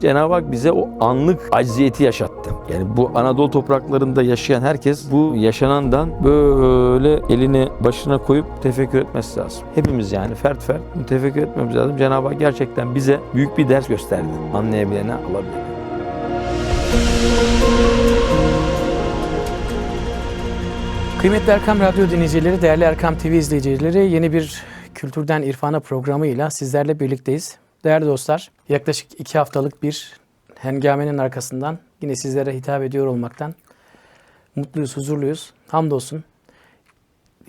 Cenab-ı Hak bize o anlık acziyeti yaşattı. Yani bu Anadolu topraklarında yaşayan herkes bu yaşanandan böyle elini başına koyup tefekkür etmesi lazım. Hepimiz yani fert fert bunu tefekkür etmemiz lazım. Cenab-ı Hak gerçekten bize büyük bir ders gösterdi. Anlayabilene alabilene. Kıymetli Erkam Radyo dinleyicileri, değerli Erkam TV izleyicileri yeni bir Kültürden İrfana programıyla sizlerle birlikteyiz. Değerli dostlar, yaklaşık iki haftalık bir hengamenin arkasından yine sizlere hitap ediyor olmaktan mutluyuz, huzurluyuz. Hamdolsun.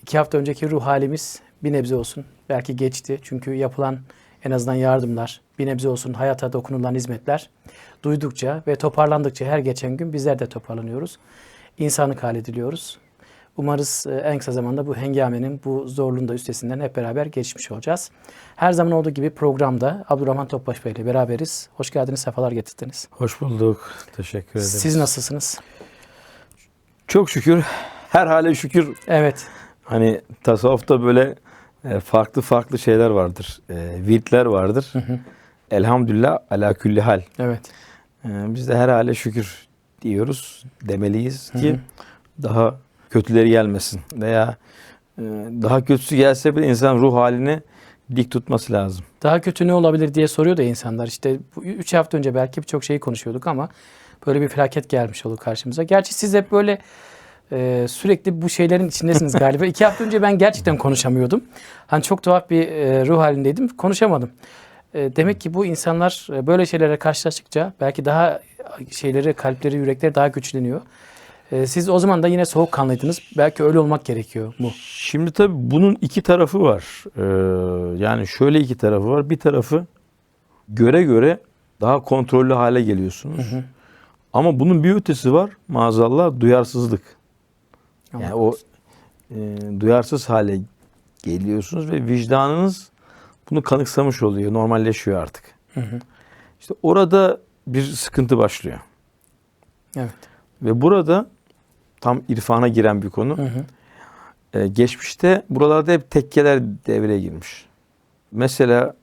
İki hafta önceki ruh halimiz bir nebze olsun. Belki geçti çünkü yapılan en azından yardımlar, bir nebze olsun hayata dokunulan hizmetler duydukça ve toparlandıkça her geçen gün bizler de toparlanıyoruz. İnsanlık hallediliyoruz. Umarız e, en kısa zamanda bu hengamenin, bu zorluğun da üstesinden hep beraber geçmiş olacağız. Her zaman olduğu gibi programda Abdurrahman Topbaş Bey ile beraberiz. Hoş geldiniz, sefalar getirdiniz. Hoş bulduk. Teşekkür ederim. Siz nasılsınız? Çok şükür. Her hale şükür. Evet, Hani tasavvufta böyle e, farklı farklı şeyler vardır. E, Virtler vardır. Elhamdülillah ala külli hal. evet. Ee, Biz de her hale şükür diyoruz, demeliyiz ki daha kötüleri gelmesin veya e, daha kötüsü gelse bile insan ruh halini dik tutması lazım. Daha kötü ne olabilir diye soruyor da insanlar. İşte bu üç hafta önce belki birçok şeyi konuşuyorduk ama böyle bir felaket gelmiş oldu karşımıza. Gerçi siz hep böyle e, sürekli bu şeylerin içindesiniz galiba. İki hafta önce ben gerçekten konuşamıyordum. Hani çok tuhaf bir e, ruh halindeydim. Konuşamadım. E, demek ki bu insanlar e, böyle şeylere karşılaştıkça belki daha şeyleri, kalpleri, yürekleri daha güçleniyor. E, siz o zaman da yine soğukkanlıydınız. Belki öyle olmak gerekiyor mu? Şimdi tabii bunun iki tarafı var. Ee, yani şöyle iki tarafı var. Bir tarafı göre göre daha kontrollü hale geliyorsunuz. Ama bunun bir ötesi var maazallah duyarsızlık. Yani o e, duyarsız hale geliyorsunuz ve vicdanınız bunu kanıksamış oluyor, normalleşiyor artık. İşte orada bir sıkıntı başlıyor. Evet. Ve burada tam irfana giren bir konu. Hı hı. Ee, geçmişte buralarda hep tekkeler devreye girmiş. Mesela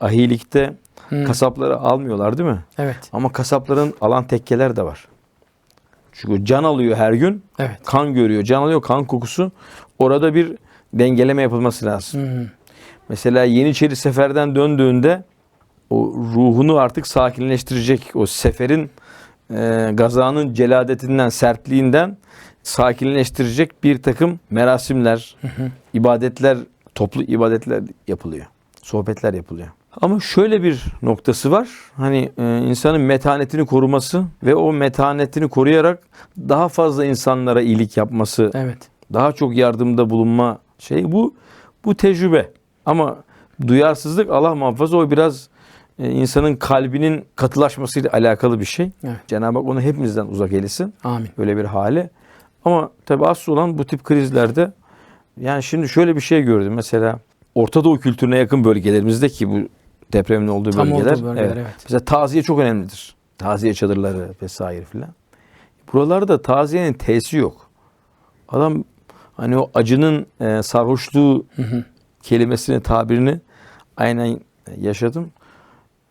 ahilikte Hı. kasapları almıyorlar değil mi? Evet. Ama kasapların alan tekkeler de var. Çünkü can alıyor her gün, Evet. kan görüyor, can alıyor, kan kokusu. Orada bir dengeleme yapılması lazım. Hı. Mesela Yeniçeri seferden döndüğünde o ruhunu artık sakinleştirecek. O seferin e, gazanın celadetinden, sertliğinden sakinleştirecek bir takım merasimler, ibadetler, toplu ibadetler yapılıyor. Sohbetler yapılıyor. Ama şöyle bir noktası var. Hani e, insanın metanetini koruması ve o metanetini koruyarak daha fazla insanlara iyilik yapması Evet. daha çok yardımda bulunma şey bu bu tecrübe. Ama duyarsızlık Allah muhafaza o biraz insanın kalbinin katılaşmasıyla alakalı bir şey. Evet. Cenab-ı Hak onu hepimizden uzak eylesin. Amin. Böyle bir hale. Ama tabi asıl olan bu tip krizlerde yani şimdi şöyle bir şey gördüm. Mesela Orta Doğu kültürüne yakın bölgelerimizde ki bu depremin olduğu Tam bölgeler. olduğu bölgeler, evet. Mesela taziye çok önemlidir. Taziye çadırları vesaire filan. Buralarda taziyenin T'si yok. Adam hani o acının e, sarhoşluğu kelimesini, tabirini aynen yaşadım.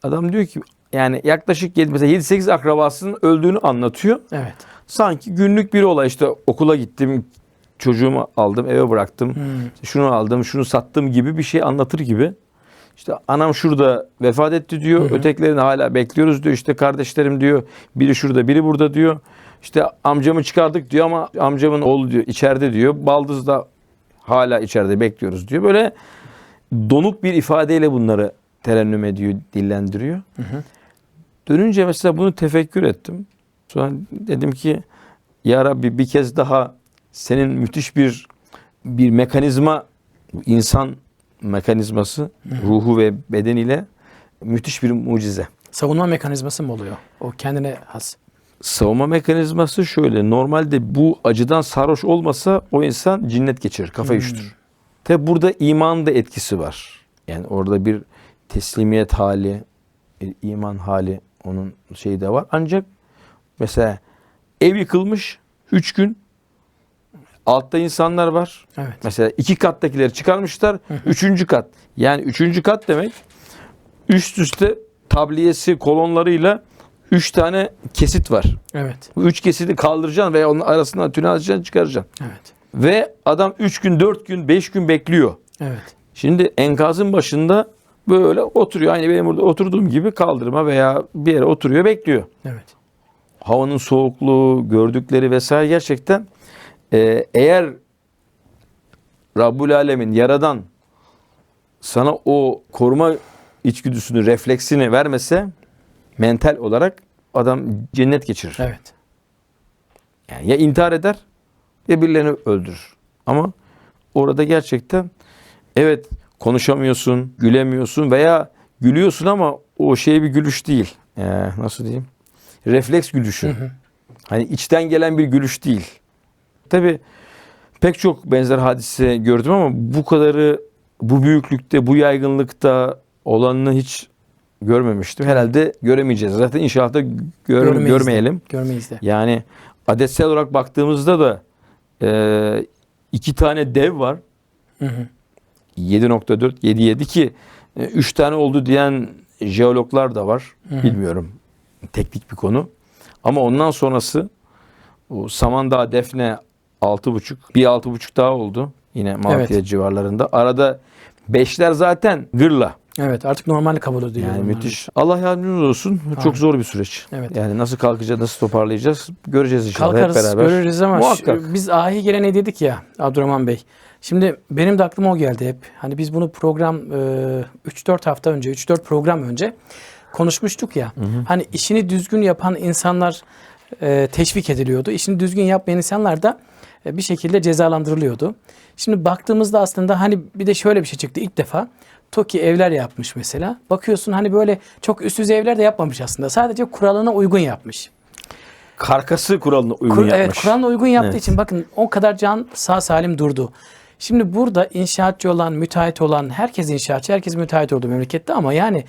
Adam diyor ki yani yaklaşık yedi- mesela 7-8 akrabasının öldüğünü anlatıyor. Evet. Sanki günlük bir olay işte okula gittim, çocuğumu aldım, eve bıraktım. işte şunu aldım, şunu sattım gibi bir şey anlatır gibi. İşte anam şurada vefat etti diyor. Ötekilerini hala bekliyoruz diyor. İşte kardeşlerim diyor. Biri şurada, biri burada diyor. İşte amcamı çıkardık diyor ama amcamın oğlu diyor içeride diyor. Baldız da hala içeride bekliyoruz diyor. Böyle donuk bir ifadeyle bunları terennüm ediyor, dillendiriyor. Dönünce mesela bunu tefekkür ettim. Sonra dedim ki ya Rabbi bir kez daha senin müthiş bir bir mekanizma insan mekanizması ruhu ve bedeniyle müthiş bir mucize. Savunma mekanizması mı oluyor? O kendine has. Savunma mekanizması şöyle. Normalde bu acıdan sarhoş olmasa o insan cinnet geçirir, kafa üşütür. Tabi burada imanın da etkisi var. Yani orada bir teslimiyet hali, bir iman hali onun şeyi de var. Ancak mesela ev yıkılmış 3 gün altta insanlar var. Evet. Mesela iki kattakileri çıkarmışlar. Üçüncü kat. Yani üçüncü kat demek üst üste tabliyesi kolonlarıyla 3 tane kesit var. Evet. Bu 3 kesiti kaldıracaksın veya onun arasından tünel açacaksın çıkaracaksın. Evet. Ve adam 3 gün, 4 gün, 5 gün bekliyor. Evet. Şimdi enkazın başında böyle oturuyor. Aynı benim burada oturduğum gibi kaldırma veya bir yere oturuyor bekliyor. Evet. Havanın soğukluğu, gördükleri vesaire gerçekten e, eğer Rabbul Alemin yaradan sana o koruma içgüdüsünü, refleksini vermese mental olarak adam cennet geçirir. Evet. Yani ya intihar eder ya birilerini öldürür. Ama orada gerçekten evet konuşamıyorsun, gülemiyorsun veya gülüyorsun ama o şey bir gülüş değil. Ee, nasıl diyeyim? Refleks gülüşü. Hani içten gelen bir gülüş değil. Tabi pek çok benzer hadise gördüm ama bu kadarı bu büyüklükte, bu yaygınlıkta olanını hiç görmemiştim. Herhalde göremeyeceğiz. Zaten inşallah gör, Görmeyiz de. görmeyelim. Görmeyiz de. Yani adetsel olarak baktığımızda da e, iki tane dev var. Hı hı. 7.4, 7.7 ki 3 tane oldu diyen jeologlar da var. Bilmiyorum. Teknik bir konu. Ama ondan sonrası o Samandağ Defne 6.5, bir 6.5 daha oldu. Yine Malatya Evet. civarlarında. Arada beşler zaten gırla. Evet artık normali kabul ediyor. Yani bunlar. müthiş. Allah yardımcımız olsun. Amin. Çok zor bir süreç. Evet. Yani nasıl kalkacağız, nasıl toparlayacağız göreceğiz inşallah Kalkarız, hep beraber. görürüz ama Muhakkak. biz ahi geleneği dedik ya Abdurrahman Bey. Şimdi benim de aklıma o geldi hep. Hani biz bunu program e, 3-4 hafta önce, 3-4 program önce konuşmuştuk ya. Hani işini düzgün yapan insanlar e, teşvik ediliyordu. İşini düzgün yapmayan insanlar da e, bir şekilde cezalandırılıyordu. Şimdi baktığımızda aslında hani bir de şöyle bir şey çıktı ilk defa. TOKİ evler yapmış mesela. Bakıyorsun hani böyle çok üst düzey evler de yapmamış aslında. Sadece kuralına uygun yapmış. Karkası kuralına uygun Kur- yapmış. Evet Kur'an'la uygun yaptığı Evet. için bakın o kadar can sağ salim durdu. Şimdi burada inşaatçı olan, müteahhit olan herkes inşaatçı, herkes müteahhit oldu memlekette ama yani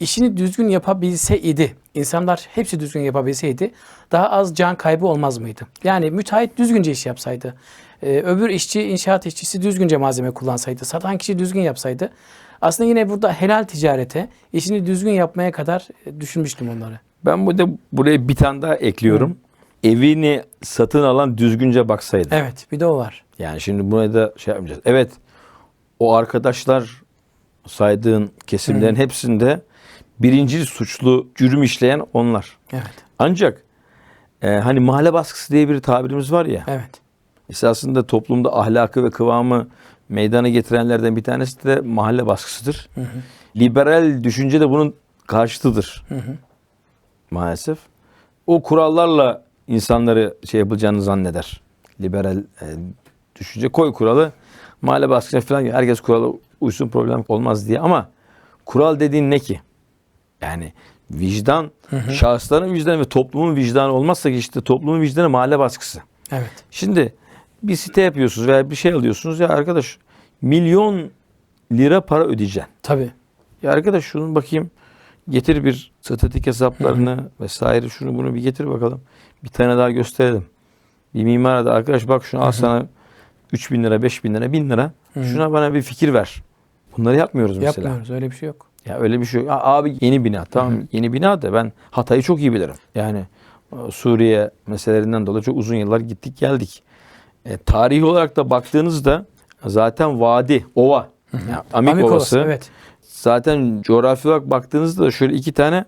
işini düzgün yapabilseydi, insanlar hepsi düzgün yapabilseydi daha az can kaybı olmaz mıydı? Yani müteahhit düzgünce iş yapsaydı, e, öbür işçi, inşaat işçisi düzgünce malzeme kullansaydı, satan kişi düzgün yapsaydı aslında yine burada helal ticarete, işini düzgün yapmaya kadar e, düşünmüştüm onları. Ben burada buraya bir tane daha ekliyorum. Evini satın alan düzgünce baksaydı. Evet bir de o var. Yani şimdi buna da şey yapmayacağız. Evet o arkadaşlar saydığın kesimlerin hepsinde birinci suçlu cürüm işleyen onlar. Evet, Ancak e, hani mahalle baskısı diye bir tabirimiz var ya. evet. Esasında toplumda ahlakı ve kıvamı meydana getirenlerden bir tanesi de mahalle baskısıdır. Liberal düşünce de bunun karşıtıdır. Maalesef. O kurallarla insanları şey yapılacağını zanneder. Liberal e, düşünce koy kuralı mahalle baskısına falan herkes kurala uysun problem olmaz diye ama kural dediğin ne ki? Yani vicdan, şahısların vicdanı ve toplumun vicdanı olmazsa işte toplumun vicdanı mahalle baskısı. Evet. Şimdi bir site yapıyorsunuz veya bir şey alıyorsunuz ya arkadaş milyon lira para ödeyeceksin. Tabii. Ya arkadaş şunu bakayım getir bir statik hesaplarını vesaire şunu bunu bir getir bakalım. Bir tane daha gösterelim. Bir mimara da arkadaş bak şunu al sana 3 bin lira 5 bin lira 1000 lira. Şuna bana bir fikir ver. Bunları yapmıyoruz mesela. Yapmıyoruz öyle bir şey yok. Ya öyle bir şey yok. Abi yeni bina tamam yeni bina da ben Hatay'ı çok iyi bilirim. Yani e, Suriye meselelerinden dolayı çok uzun yıllar gittik geldik. E, tarihi olarak da baktığınızda zaten vadi, ova, yani Amik, Amik Ovası. Ovası, evet. Zaten coğrafi olarak baktığınızda da şöyle iki tane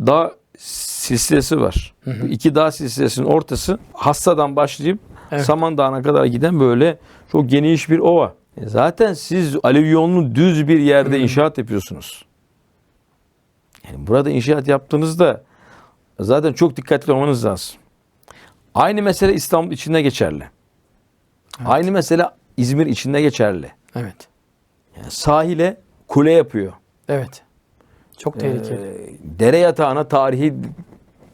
dağ silsilesi var. Bu iki dağ silsilesinin ortası Hassa'dan başlayıp Evet. Samandağ'a kadar giden böyle çok geniş bir ova. E Zaten siz alüvyonlu düz bir yerde inşaat yapıyorsunuz. Yani burada inşaat yaptığınızda zaten çok dikkatli olmanız lazım. Aynı mesele İstanbul içinde geçerli. Aynı mesele İzmir içinde geçerli. Evet. Yani sahile kule yapıyor. Evet. Çok tehlikeli. Ee, dere yatağına tarihi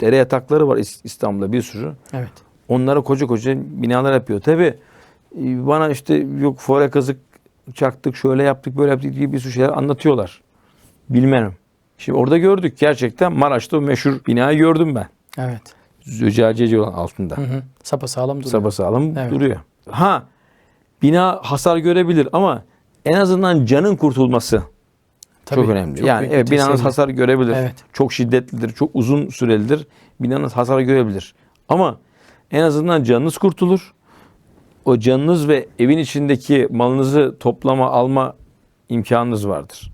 dere yatakları var İs- İstanbul'da bir sürü. evet. Onlara koca koca binalar yapıyor. Tabi bana işte yok fore kazık çaktık şöyle yaptık böyle yaptık diye bir sürü şeyler anlatıyorlar. Bilmem. Şimdi orada gördük gerçekten Maraş'ta o meşhur binayı gördüm ben. Evet. Züccaciyeci olan altında. Hı hı. Sapa sağlam duruyor. Sapasağlam Evet. duruyor. Ha bina hasar görebilir ama en azından canın kurtulması Tabii, çok önemli. çok yani evet binanız teselli. hasar görebilir. Evet. Çok şiddetlidir, çok uzun sürelidir. Binanız hasar görebilir. Ama en azından canınız kurtulur. O canınız ve evin içindeki malınızı toplama, alma imkanınız vardır.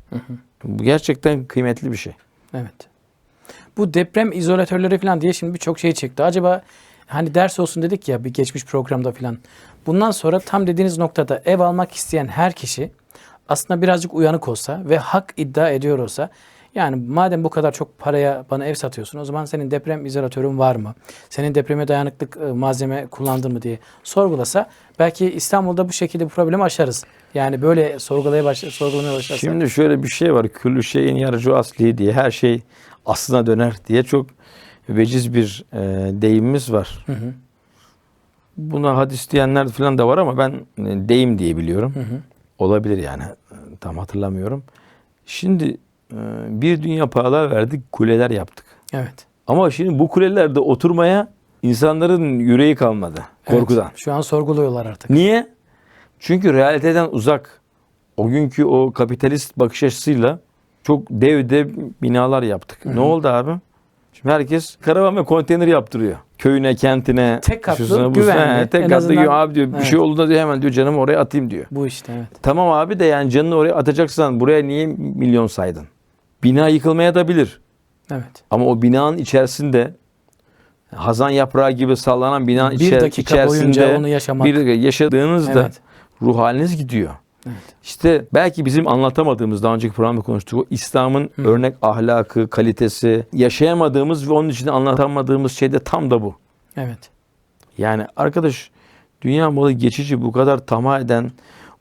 Bu gerçekten kıymetli bir şey. Evet. Bu deprem izolatörleri falan diye şimdi birçok şey çıktı. Acaba hani ders olsun dedik ya bir geçmiş programda falan. Bundan sonra tam dediğiniz noktada ev almak isteyen her kişi aslında birazcık uyanık olsa ve hak iddia ediyor olsa yani madem bu kadar çok paraya bana ev satıyorsun o zaman senin deprem izolatörün var mı? Senin depreme dayanıklık e, malzeme kullandın mı diye sorgulasa belki İstanbul'da bu şekilde bu problemi aşarız. Yani böyle sorgulaya baş, sorgulamaya başlarsak. Şimdi şöyle bir şey var. Küllü şeyin yarıcı asli diye her şey aslına döner diye çok veciz bir e, deyimimiz var. Hı hı, Buna hadis diyenler falan da var ama ben e, deyim diye biliyorum. hı hı. Olabilir yani. Tam hatırlamıyorum. Şimdi e, bir dünya paralar verdik, kuleler yaptık. Evet. Ama şimdi bu kulelerde oturmaya insanların yüreği kalmadı Evet, korkudan. Şu an sorguluyorlar artık. Niye? Çünkü realiteden uzak. O günkü o kapitalist bakış açısıyla çok dev dev binalar yaptık. Ne oldu abi? Şimdi herkes karavan ve konteyner yaptırıyor. Köyüne, kentine. Tek katlı, şusuna, güvenli. He, Tek En katlı azından- diyor abi diyor. Bir Evet. şey olduğunda diyor hemen diyor canımı oraya atayım diyor. Bu işte evet. Tamam abi de yani canını oraya atacaksan buraya niye milyon saydın? Bina yıkılmaya da bilir. Evet. Ama o binanın içerisinde hazan yaprağı gibi sallanan binanın Bir içer- dakika içerisinde boyunca onu yaşamak. bir yaşadığınızda Evet. ruh haliniz gidiyor. Evet. İşte belki bizim anlatamadığımız daha önceki programda konuştuk. O İslam'ın örnek ahlakı, kalitesi, yaşayamadığımız ve onun için anlatamadığımız şey de tam da bu. Evet. Yani arkadaş dünya malı geçici bu kadar tamah eden,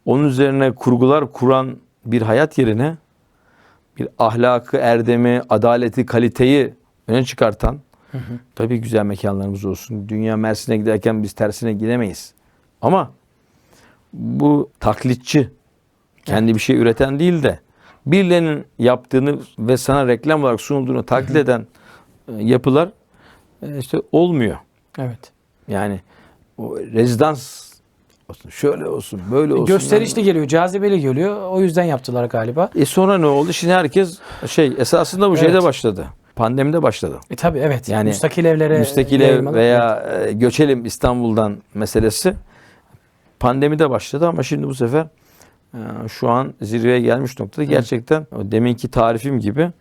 onun üzerine kurgular kuran bir hayat yerine bir ahlakı, erdemi, adaleti, kaliteyi öne çıkartan tabii güzel mekanlarımız olsun. Dünya Mersin'e giderken biz tersine gidemeyiz. Ama bu taklitçi, kendi bir şey üreten değil de birilerinin yaptığını ve sana reklam olarak sunulduğunu taklit eden e, yapılar e, işte olmuyor. Evet. Yani o rezidans olsun, şöyle olsun, böyle olsun. Gösterişli geliyor, cazibeli geliyor. O yüzden yaptılar galiba. E sonra ne oldu? Şimdi herkes şey esasında bu Evet. şeyde başladı. Pandemide başladı. E tabi evet. Yani müstakil evlere Müstakil ev veya e, göçelim İstanbul'dan meselesi pandemide başladı ama şimdi bu sefer e, şu an zirveye gelmiş noktada gerçekten o deminki tarifim gibi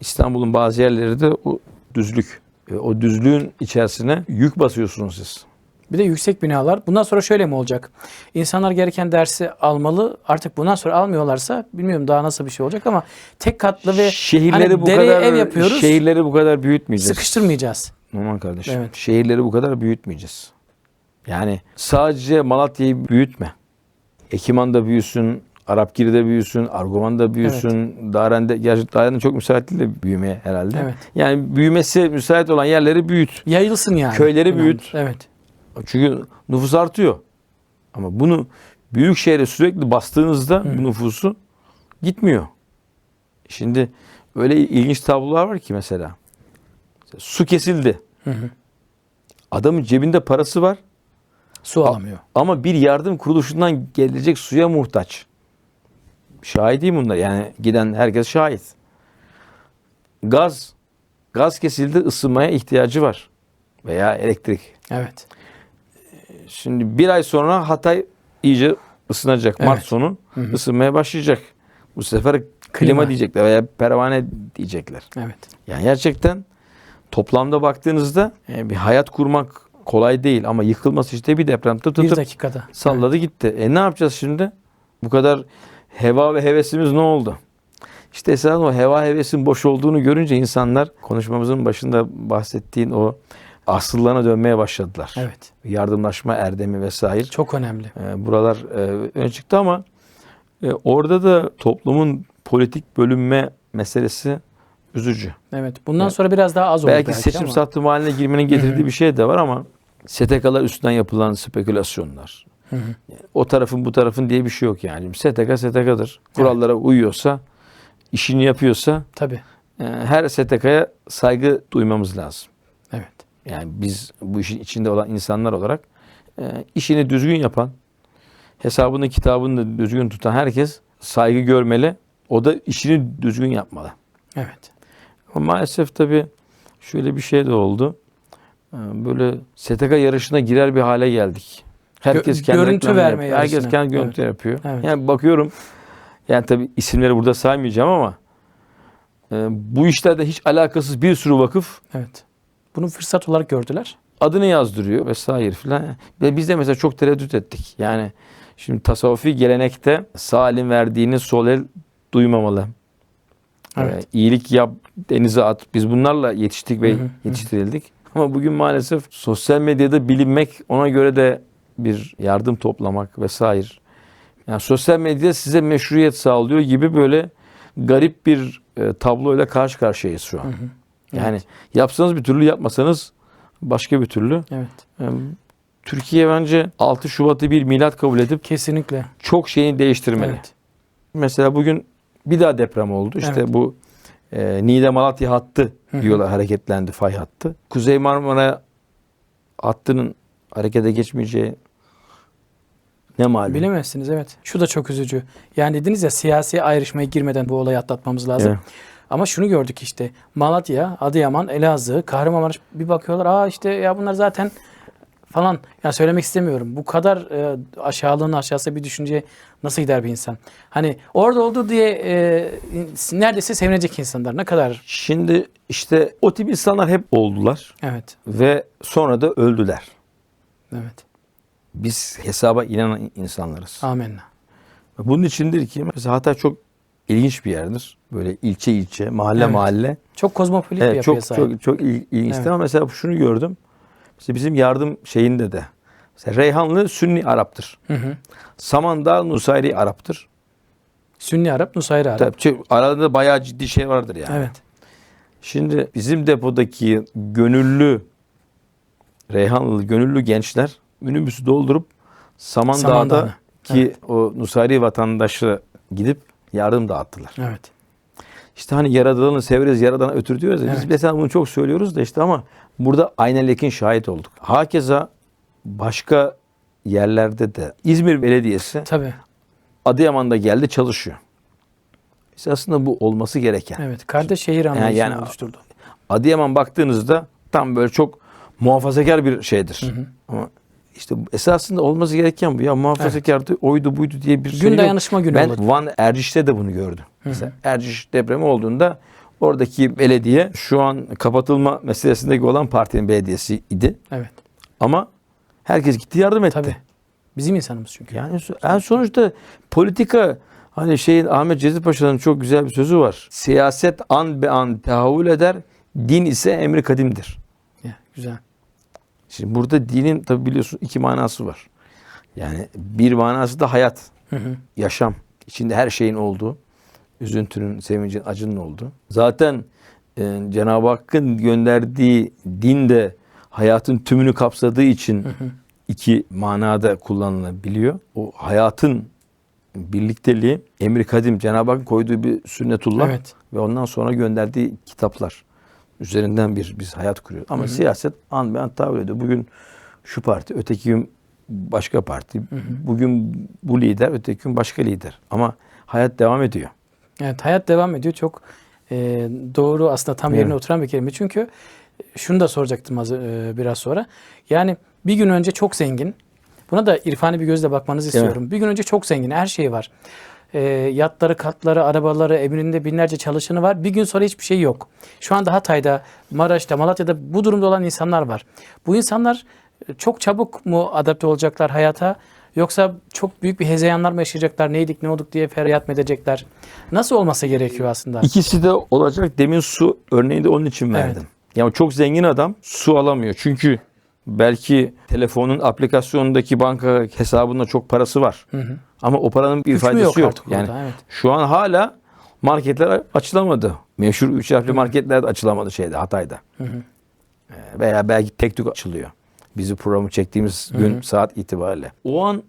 İstanbul'un bazı yerleri de o düzlük. E, O düzlüğün içerisine yük basıyorsunuz siz. Bir de yüksek binalar. Bundan sonra şöyle mi olacak? İnsanlar gereken dersi almalı. Artık bundan sonra almıyorlarsa bilmiyorum daha nasıl bir şey olacak ama tek katlı ve şehirleri hani bu kadar ev yapıyoruz. şehirleri bu kadar büyütmeyeceğiz. sıkıştırmayacağız. Numan kardeşim. Evet. Şehirleri bu kadar büyütmeyeceğiz. Yani sadece Malatya'yı büyütme. Ekiman'da büyüsün, Arapgir'de büyüsün, Arguman'da büyüsün, Daren'de, gerçi Daren'de çok müsait değil de büyümeye herhalde. Evet. Yani büyümesi müsait olan yerleri büyüt. Yayılsın yani. Köyleri Önemli. büyüt. Evet. Çünkü nüfus artıyor. Ama bunu büyük şehre sürekli bastığınızda bu nüfusu gitmiyor. Şimdi öyle ilginç tablolar var ki mesela. Su kesildi. Hı hı. Adamın cebinde parası var Su alamıyor. ama bir yardım kuruluşundan gelecek suya muhtaç. Şahidiyim bunlar. Yani giden herkes şahit. Gaz. Gaz kesildi ısınmaya ihtiyacı var. Veya elektrik. Evet. Şimdi bir ay sonra Hatay iyice ısınacak. Mart Evet. sonu ısınmaya başlayacak. Bu sefer klima, Klima. diyecekler veya pervane diyecekler. Evet. Yani gerçekten toplamda baktığınızda e, bir hayat kurmak kolay değil ama yıkılması işte bir deprem tut Bir tutup dakikada. salladı gitti. E ne yapacağız şimdi? Bu kadar heva ve hevesimiz ne oldu? İşte esasen o heva hevesin boş olduğunu görünce insanlar konuşmamızın başında bahsettiğin o asıllarına dönmeye başladılar. Evet. Yardımlaşma erdemi vesaire. Çok önemli. E, buralar e, öne çıktı ama e, orada da toplumun politik bölünme meselesi üzücü. Evet. Bundan Ya, sonra biraz daha az olur belki, belki, seçim ama. sattım haline girmenin getirdiği bir şey de var ama STK'lar üstünden yapılan spekülasyonlar. Hı hı. O tarafın bu tarafın diye bir şey yok yani. STK STK'dır. Kurallara uyuyorsa, işini yapıyorsa Tabii. e, her STK'ya saygı duymamız lazım. Evet. Yani biz bu işin içinde olan insanlar olarak e, işini düzgün yapan, hesabını kitabını da düzgün tutan herkes saygı görmeli. O da işini düzgün yapmalı. Evet. Ama maalesef tabii şöyle bir şey de oldu. Ee, Böyle STK yarışına girer bir hale geldik. Herkes Gö- kendi görüntü verme yapıyor. Herkes kendi görüntü Evet. yapıyor. Evet. Yani bakıyorum yani tabii isimleri burada saymayacağım ama e, bu işlerde hiç alakasız bir sürü vakıf Evet. Bunu fırsat olarak gördüler. adını yazdırıyor vesaire filan. Ve biz de mesela çok tereddüt ettik. Yani şimdi tasavvufi gelenekte sağ elin verdiğini sol el duymamalı. Evet. Ee, iyilik yap, denize at. Biz bunlarla yetiştik ve Hı hı, hı. yetiştirildik. Ama bugün maalesef sosyal medyada bilinmek, ona göre de bir yardım toplamak vesaire. Yani sosyal medya size meşruiyet sağlıyor gibi böyle garip bir e, tabloyla karşı karşıyayız şu an. Hı hı. Yani Evet. yapsanız bir türlü, yapmasanız başka bir türlü. Evet. Yani Türkiye bence 6 Şubat'ı bir milat kabul edip Kesinlikle. çok şeyini değiştirmeli. Evet. Mesela bugün bir daha deprem oldu. İşte Evet. bu e, Niğde Malatya hattı diyorlar hareketlendi fay hattı. Kuzey Marmara hattının harekete geçmeyeceği ne malum. Bilemezsiniz evet. Şu da çok üzücü. Yani dediniz ya siyasi ayrışmaya girmeden bu olayı atlatmamız lazım. Evet. Ama şunu gördük işte. Malatya, Adıyaman, Elazığ, Kahramanmaraş bir bakıyorlar. Aa işte ya bunlar zaten falan. Ya söylemek istemiyorum. Bu kadar e, aşağılığın aşağısı bir düşünce nasıl gider bir insan? Hani orada oldu diye e, neredeyse sevinecek insanlar. Ne kadar? Şimdi işte o tip insanlar hep oldular Evet. ve sonra da öldüler. Evet. Biz hesaba inanan insanlarız. Amenna. Bunun içindir ki mesela Hatay çok ilginç bir yerdir. Böyle ilçe ilçe, mahalle Evet. mahalle. Çok kozmopolit bir Evet, yapıya çok sahip. çok çok il- ilginçti Evet. ama mesela şunu gördüm. Mesela bizim yardım şeyinde de mesela Reyhanlı Sünni Arap'tır. Hı hı. Samandağ Nusayri Arap'tır. Sünni Arap, Nusayri Arap. Tabii ki arada bayağı ciddi şey vardır yani. Evet. Şimdi bizim depodaki gönüllü Reyhanlı gönüllü gençler minibüsü doldurup Samandağ'da Samandağ'a, ki o Nusayri vatandaşı gidip yardım dağıttılar. Evet. İşte hani yaradanı severiz yaradan ötür diyoruz ya. Biz Evet. mesela bunu çok söylüyoruz da işte ama burada aynen lekin şahit olduk. Hakeza başka yerlerde de İzmir Belediyesi Tabii. Adıyaman'da geldi çalışıyor. İşte aslında bu olması gereken. Evet. Kardeş şehir anlayışını yani- oluşturdu. Adıyaman baktığınızda tam böyle çok muhafazakar bir şeydir. Ama işte esasında olması gereken bu. Ya muhafazakardı, oydu buydu diye bir şey Gün yok. dayanışma günü Ben olur. Van Erciş'te de bunu gördüm. Mesela Erciş depremi olduğunda oradaki belediye şu an kapatılma meselesindeki olan partinin belediyesi idi. Evet. Ama herkes gitti yardım etti. Tabii. Bizim insanımız çünkü. Yani en sonuçta politika hani şeyin Ahmet Cezir Paşa'nın çok güzel bir sözü var. Siyaset an be an tehavül eder, din ise emri kadimdir. Ya, güzel. Şimdi burada dinin tabi biliyorsun iki manası var. Yani bir manası da hayat, Hı hı. yaşam. İçinde her şeyin olduğu, üzüntünün, sevincin, acının olduğu. Zaten e, Cenab-ı Hakk'ın gönderdiği din de hayatın tümünü kapsadığı için iki manada kullanılabiliyor. O hayatın birlikteliği, emri kadim, Cenab-ı Hakk'ın koyduğu bir sünnetullah Evet. ve ondan sonra gönderdiği kitaplar üzerinden bir biz hayat kuruyoruz. Ama siyaset an be an tahayyül ediyor. Bugün şu parti, öteki gün başka parti. Bugün bu lider, öteki gün başka lider. Ama hayat devam ediyor. Evet hayat devam ediyor. Çok e, doğru aslında tam yerine Evet. oturan bir kelime. Çünkü şunu da soracaktım az, e, biraz sonra. Yani bir gün önce çok zengin. Buna da irfani bir gözle bakmanızı istiyorum. Bir gün önce çok zengin. Her şeyi var. E, yatları, katları, arabaları, evinde binlerce çalışanı var. Bir gün sonra hiçbir şey yok. Şu anda Hatay'da, Maraş'ta, Malatya'da bu durumda olan insanlar var. Bu insanlar e, çok çabuk mu adapte olacaklar hayata? Yoksa çok büyük bir hezeyanlar mı yaşayacaklar? Neydik ne olduk diye feryat mı edecekler? Nasıl olması gerekiyor aslında? İkisi de olacak. Demin su örneğini de onun için verdim. Evet. Yani çok zengin adam su alamıyor. Çünkü belki telefonun aplikasyonundaki banka hesabında çok parası var. Hı hı. Ama o paranın bir Güç faydası yok yok. artık yani orada, evet. şu an hala marketler açılamadı. Meşhur üç harfli marketler de açılamadı şeyde Hatay'da. Ee, Veya belki tek tük açılıyor. Bizi programı çektiğimiz gün saat itibariyle. O an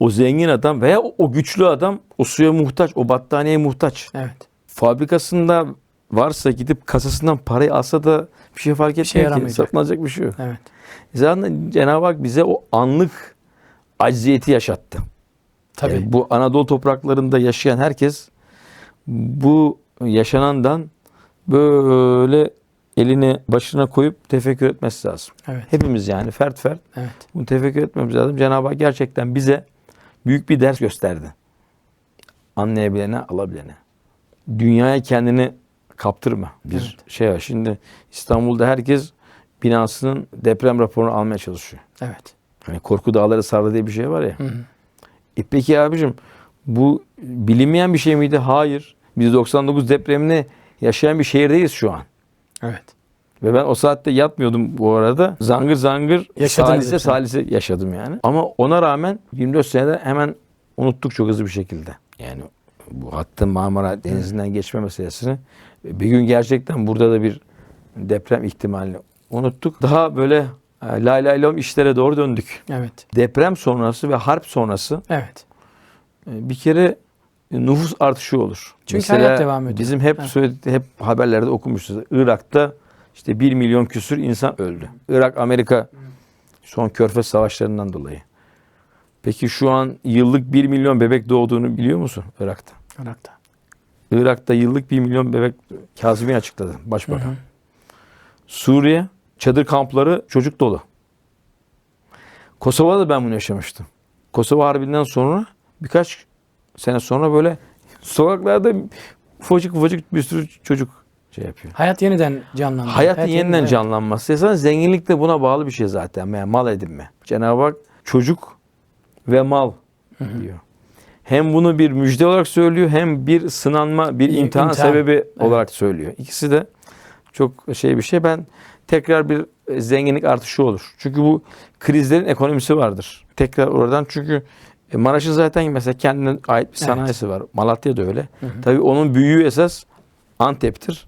o zengin adam veya o, o güçlü adam o suya muhtaç, o battaniyeye muhtaç. Evet. Fabrikasında varsa gidip kasasından parayı alsa da bir şey fark etmiyor şey yaramayacak. Bir şey yok. Evet. Zaten Cenab-ı Hak bize o anlık acziyeti yaşattı. Tabii. E, bu Anadolu topraklarında yaşayan herkes bu yaşanandan böyle elini başına koyup tefekkür etmesi lazım. Evet. Hepimiz yani fert fert Evet. bunu tefekkür etmemiz lazım. Cenab-ı Hak gerçekten bize büyük bir ders gösterdi. Anlayabilene, alabilene. Dünyaya kendini kaptırma. Bir Evet. şey var. Şimdi İstanbul'da herkes binasının deprem raporunu almaya çalışıyor. Evet. Hani korku dağları sardı diye bir şey var ya. Hı hı. E peki abicim bu bilinmeyen bir şey miydi? Hayır. Biz 99 depremini yaşayan bir şehirdeyiz şu an. Evet. Ve ben o saatte yatmıyordum bu arada. Zangır zangır Yaşadınız salise salise yaşadım yani. Ama ona rağmen 24 senede hemen unuttuk çok hızlı bir şekilde. Yani bu hattın Marmara Denizi'nden geçme meselesini bir gün gerçekten burada da bir deprem ihtimalini unuttuk. Daha böyle e, lay lay lom işlere doğru döndük. Evet. Deprem sonrası ve harp sonrası Evet. e, bir kere nüfus artışı olur. Çünkü hayat devam ediyor. Bizim hep Evet. söyledi, hep haberlerde okumuşuz. Irak'ta işte 1 milyon küsür insan öldü. Irak, Amerika son Körfez savaşlarından dolayı. Peki şu an yıllık 1 milyon bebek doğduğunu biliyor musun Irak'ta? Irak'ta. Irak'ta yıllık 1 milyon bebek Kazimi açıkladı başbakan. Hı hı. Suriye çadır kampları çocuk dolu. Kosova'da ben bunu yaşamıştım. Kosova Harbi'nden sonra birkaç sene sonra böyle sokaklarda ufacık ufacık bir sürü çocuk şey yapıyor. Hayat yeniden canlandı. Hayatın Hayat yeniden evet. canlanması. Esas zenginlik de buna bağlı bir şey zaten. Yani mal edinme. Cenab-ı Hak çocuk ve mal diyor. Hem bunu bir müjde olarak söylüyor hem bir sınanma, bir imtihan, imtihan. sebebi olarak söylüyor. İkisi de çok şey bir şey. Ben tekrar bir e, zenginlik artışı olur. Çünkü bu krizlerin ekonomisi vardır. Tekrar oradan çünkü e, Maraş'ın zaten mesela kendine ait bir sanayisi var. Malatya da öyle. Tabii onun büyüğü esas Antep'tir.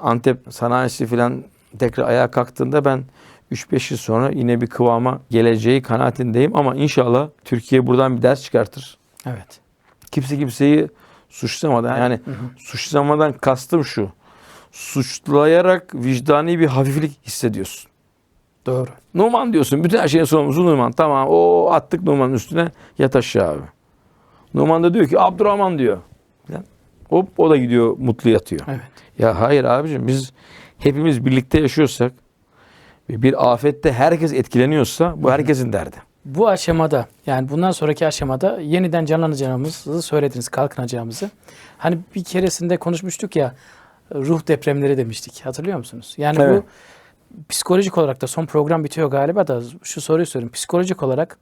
Antep sanayisi filan tekrar ayağa kalktığında ben 3-5 yıl sonra yine bir kıvama geleceği kanaatindeyim ama inşallah Türkiye buradan bir ders çıkartır. Evet. Kimse kimseyi suçlamadan yani suçlamadan kastım şu. Suçlayarak vicdani bir hafiflik hissediyorsun. Doğru. Numan diyorsun. Bütün her şeyin sorumlusu Numan. Tamam o attık Numan'ın üstüne yat aşağı abi. Numan da diyor ki Abdurrahman diyor. Hop o da gidiyor mutlu yatıyor. Evet. Ya hayır abicim biz hepimiz birlikte yaşıyorsak bir afette herkes etkileniyorsa bu herkesin derdi. Bu aşamada yani bundan sonraki aşamada yeniden canlanacağımızı söylediniz, kalkınacağımızı. Hani bir keresinde konuşmuştuk ya ruh depremleri demiştik. Hatırlıyor musunuz? Yani Evet. bu psikolojik olarak da son program bitiyor galiba da şu soruyu sorayım. Psikolojik olarak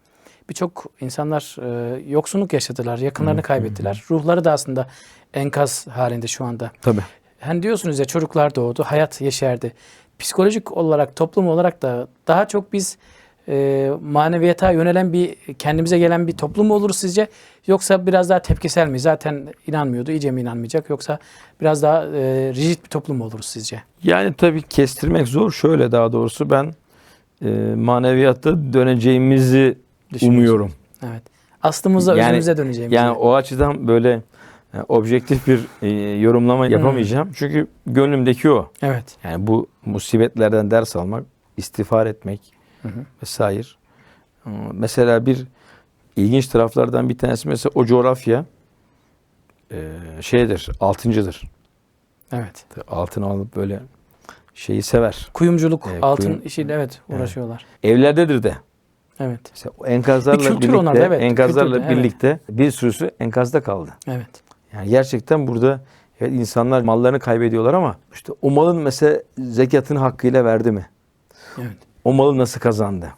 birçok insanlar e, yoksunluk yaşadılar, yakınlarını kaybettiler. Ruhları da aslında enkaz halinde şu anda. Tabii. Hani diyorsunuz ya çocuklar doğdu, hayat yeşerdi. Psikolojik olarak, toplum olarak da daha çok biz e, maneviyata yönelen bir, kendimize gelen bir toplum mu oluruz sizce? Yoksa biraz daha tepkisel mi? Zaten inanmıyordu, iyice mi inanmayacak? Yoksa biraz daha e, rigid bir toplum mu oluruz sizce? Yani tabii kestirmek zor. Şöyle daha doğrusu ben e, maneviyatta döneceğimizi umuyorum. Evet. Aslımıza, Yani- özümüze döneceğimiz. Yani o açıdan böyle e, objektif bir e, yorumlama yapamayacağım. Çünkü gönlümdeki o. Evet. Yani bu musibetlerden ders almak, istiğfar etmek vesaire. Ee, Mesela bir ilginç taraflardan bir tanesi mesela o coğrafya e, şeydir, altıncıdır. Evet. Altın alıp böyle şeyi sever. Kuyumculuk, Evet, altın kuyum- işiyle evet uğraşıyorlar. Evlerdedir de. Evet. Mesela enkazlarla Bir kültür birlikte, onlarda, evet. enkazlarla Kültür, evet. birlikte bir sürüsü enkazda kaldı. Evet. Yani gerçekten burada evet insanlar mallarını kaybediyorlar ama işte o malın mesela zekatını hakkıyla verdi mi? Evet. O malı nasıl kazandı?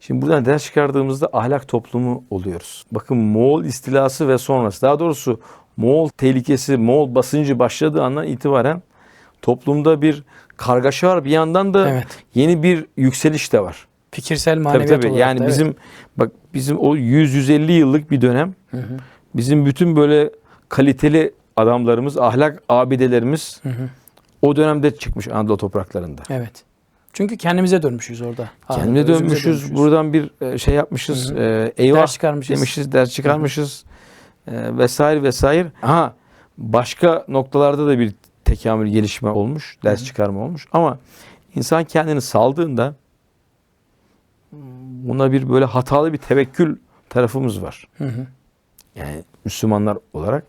Şimdi buradan ders çıkardığımızda ahlak toplumu oluyoruz. Bakın Moğol istilası ve sonrası daha doğrusu Moğol tehlikesi, Moğol basıncı başladığı andan itibaren toplumda bir kargaşa var. Bir yandan da Evet. yeni bir yükseliş de var. Fikirsel Tabii maneviyat tabii. olarak Yani da, evet. bizim bak bizim o 100-150 yıllık bir dönem Hı hı. bizim bütün böyle kaliteli adamlarımız, ahlak abidelerimiz Hı hı. o dönemde çıkmış Anadolu topraklarında. Evet. Çünkü kendimize dönmüşüz orada. Kendine Özümüze dönmüşüz. Buradan bir e, şey yapmışız. e, eyvah Ders çıkarmışız. demişiz, ders çıkarmışız. e, vesaire vesaire. Ha başka noktalarda da bir tekamül gelişme olmuş, ders çıkarma olmuş ama insan kendini saldığında buna bir böyle hatalı bir tevekkül tarafımız var. Hı hı. Yani Müslümanlar olarak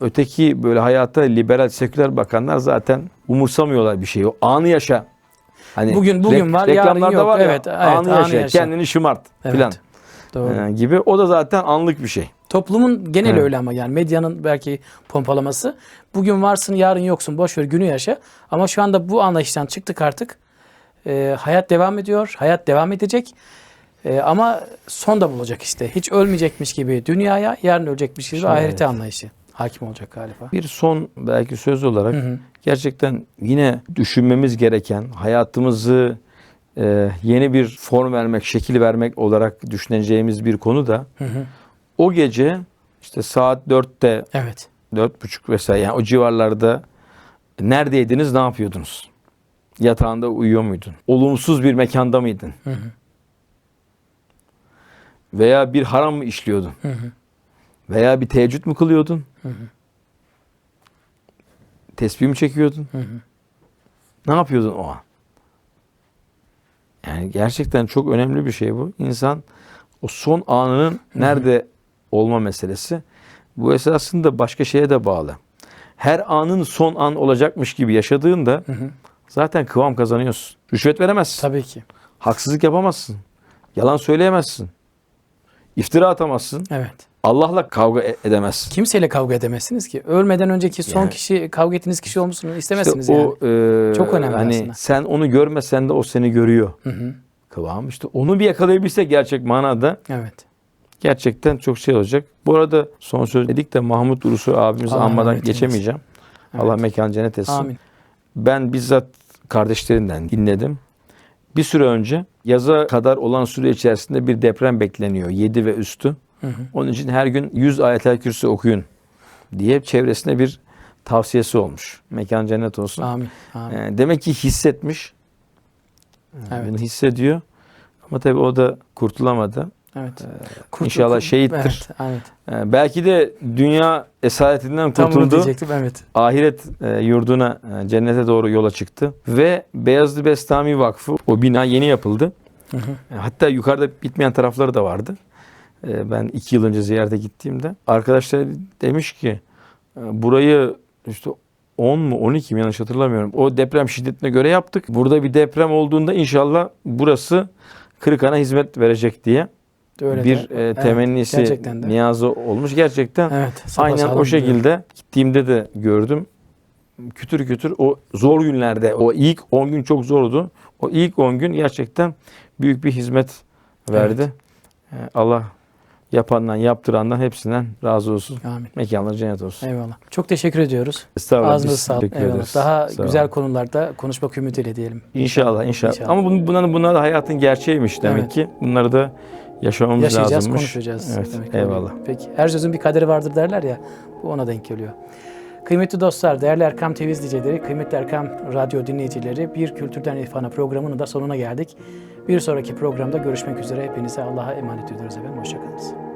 Öteki böyle hayata liberal, seküler bakanlar zaten umursamıyorlar bir şeyi. O anı yaşa. Hani Bugün- bugün var, yarın yok. var ya, Evet, evet, anı, anı yaşa, yaşa. kendini şımart Evet. filan Doğru. Ee, gibi. O da zaten anlık bir şey. Toplumun geneli Evet. öyle ama yani medyanın belki pompalaması. Bugün varsın yarın yoksun boş ver günü yaşa. Ama şu anda bu anlayıştan çıktık artık. Ee, hayat devam ediyor. Hayat devam edecek. Ee, ama son da bulacak işte. Hiç ölmeyecekmiş gibi dünyaya yarın ölecekmiş gibi ahirete evet. anlayışı hakim olacak galiba. Bir son belki söz olarak Hı hı. gerçekten yine düşünmemiz gereken hayatımızı e, yeni bir form vermek, şekil vermek olarak düşüneceğimiz bir konu da Hı hı. o gece işte saat 4'te Evet. Dört buçuk vesaire yani o civarlarda neredeydiniz ne yapıyordunuz? Yatağında uyuyor muydun? Olumsuz bir mekanda mıydın? Hı hı. Veya bir haram mı işliyordun? Hı hı. Veya bir teheccüd mü kılıyordun? Hı hı. Tesbih mi çekiyordun? Hı hı. Ne yapıyordun o an? Yani gerçekten çok önemli bir şey bu. İnsan o son anının nerede olma meselesi. Bu esasında başka şeye de bağlı. Her anın son an olacakmış gibi yaşadığında Hı hı. zaten kıvam kazanıyorsun. Rüşvet veremezsin. Tabii ki. Haksızlık yapamazsın. Yalan söyleyemezsin. İftira atamazsın. Evet. Allah'la kavga e- edemezsin. Kimseyle kavga edemezsiniz ki. Ölmeden önceki son Yani- kişi kavga ettiğiniz kişi olmasını istemezsiniz İşte yani. o e, Çok önemli hani aslında. sen onu görmesen de o seni görüyor. Hı hı. Kıvam işte onu bir yakalayabilsek gerçek manada Evet. gerçekten çok şey olacak. Bu arada son söz dedik de Mahmut Ulusoy abimizi Allah anmadan geçemeyeceğim. Evet. Allah mekan cennet etsin. Amin. Ben bizzat kardeşlerinden dinledim. Bir süre önce yaza kadar olan süre içerisinde bir deprem bekleniyor. 7 ve üstü. Hı hı. Onun için her gün 100 ayetel kürsü okuyun diye çevresine bir tavsiyesi olmuş. Mekan cennet olsun. Amin. Amin. Ee, demek ki hissetmiş. Evet. Bunu hissediyor. Ama tabii o da kurtulamadı. Evet. inşallah şehittir. Evet. evet. Ee, belki de dünya esaretinden Tam kurtuldu. diyecektim evet. Ahiret e, yurduna, e, cennete doğru yola çıktı. Ve Beyazlı Bestami Vakfı, o bina yeni yapıldı. Hı hı. E, Hatta yukarıda bitmeyen tarafları da vardı. E, Ben iki yıl önce ziyarete gittiğimde. Arkadaşlar demiş ki, e, burayı işte 10 mu 12 mi yanlış hatırlamıyorum. O deprem şiddetine göre yaptık. Burada bir deprem olduğunda inşallah burası Kırıkhan'a hizmet verecek diye Öyle bir de. e, Evet, temennisi, de. niyazı olmuş. Gerçekten Evet. Aynen o şekilde gittiğimde de gördüm. Kütür kütür o zor günlerde o ilk 10 gün çok zordu. O ilk 10 gün gerçekten büyük bir hizmet verdi. Ee, Allah yapandan yaptırandan hepsinden razı olsun. Amin. Mekanları cennet olsun. Eyvallah. Çok teşekkür ediyoruz. Estağfurullah. Ağzınıza sağlık. Eyvallah. ederiz. Daha Sağ güzel olun. konularda konuşmak ümidiyle diyelim. İnşallah, inşallah. İnşallah. Ama bunların, bunlar da hayatın gerçeğiymiş demek Evet. ki. Bunları da yaşamamız Yaşayacağız, lazımmış. konuşacağız. Evet, demek eyvallah. Peki. Her sözün bir kaderi vardır derler ya. Bu ona denk geliyor. Kıymetli dostlar, değerli Erkam TV izleyicileri, kıymetli Erkam Radyo dinleyicileri, Bir Kültürden İrfana programının da sonuna geldik. Bir sonraki programda görüşmek üzere. Hepinize Allah'a emanet ediyoruz efendim. Hoşçakalınız.